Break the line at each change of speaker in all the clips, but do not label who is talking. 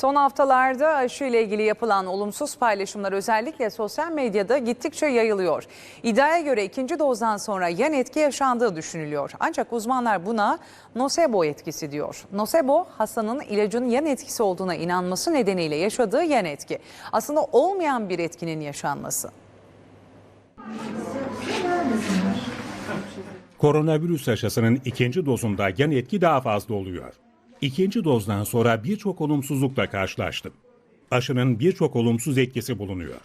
Son haftalarda aşı ile ilgili yapılan olumsuz paylaşımlar özellikle sosyal medyada gittikçe yayılıyor. İddiaya göre ikinci dozdan sonra yan etki yaşandığı düşünülüyor. Ancak uzmanlar buna nosebo etkisi diyor. Nosebo hastanın ilacın yan etkisi olduğuna inanması nedeniyle yaşadığı yan etki. Aslında olmayan bir etkinin yaşanması.
Koronavirüs aşısının ikinci dozunda yan etki daha fazla oluyor. İkinci dozdan sonra birçok olumsuzlukla karşılaştım. Aşının birçok olumsuz etkisi bulunuyor.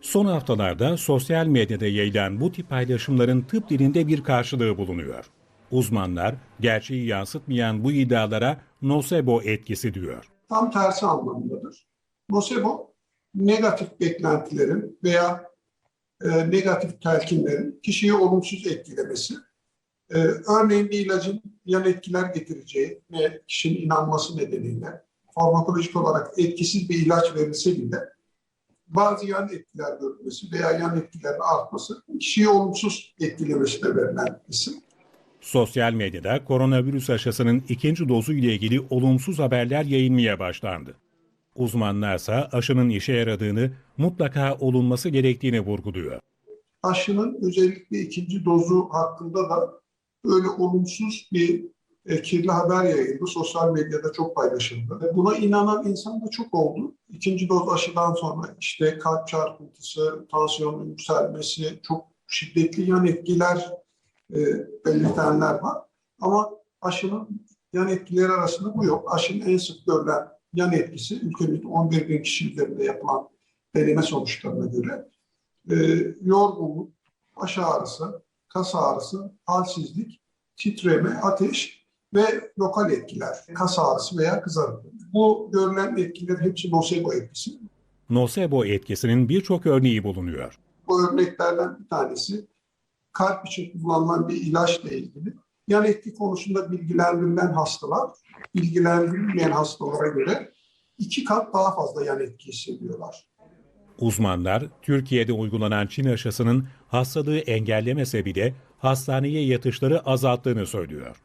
Son haftalarda sosyal medyada yayılan bu tip paylaşımların tıp dilinde bir karşılığı bulunuyor. Uzmanlar gerçeği yansıtmayan bu iddialara nosebo etkisi diyor.
tam tersi anlamındadır. Nocebo, negatif beklentilerin veya e, negatif telkinlerin kişiyi olumsuz etkilemesi. E, örneğin bir ilacın yan etkiler getireceği ve kişinin inanması nedeniyle farmakolojik olarak etkisiz bir ilaç verilse bile bazı yan etkiler görülmesi veya yan etkilerin artması kişiyi olumsuz etkilemesine verilen isim.
Sosyal medyada koronavirüs aşısının ikinci dozu ile ilgili olumsuz haberler yayılmaya başlandı. Uzmanlarsa aşının işe yaradığını, mutlaka olunması gerektiğini vurguluyor.
aşının özellikle ikinci dozu hakkında da böyle olumsuz bir e, kirli haber yayıldı. Sosyal medyada çok paylaşıldı. Buna inanan insan da çok oldu. İkinci doz aşıdan sonra işte kalp çarpıntısı, tansiyonun yükselmesi, çok şiddetli yan etkiler e, belirtenler var. Ama aşının yan etkileri arasında bu yok. Aşının en sık görülen yan etkisi ülkemizde 11 bin kişi üzerinde yapılan deneme sonuçlarına göre e, yorgunluk, baş ağrısı, kas ağrısı, halsizlik, titreme, ateş ve lokal etkiler, kas ağrısı veya kızarıklık. Bu görülen etkiler hepsi nosebo etkisi.
Nosebo etkisinin birçok örneği bulunuyor.
Bu örneklerden bir tanesi kalp için kullanılan bir ilaçla ilgili. Yan etki konusunda bilgilendirilen hastalar, bilgilendirilmeyen hastalara göre iki kat daha fazla yan etki hissediyorlar.
Uzmanlar, Türkiye'de uygulanan Çin aşısının hastalığı engellemese bile hastaneye yatışları azalttığını söylüyor.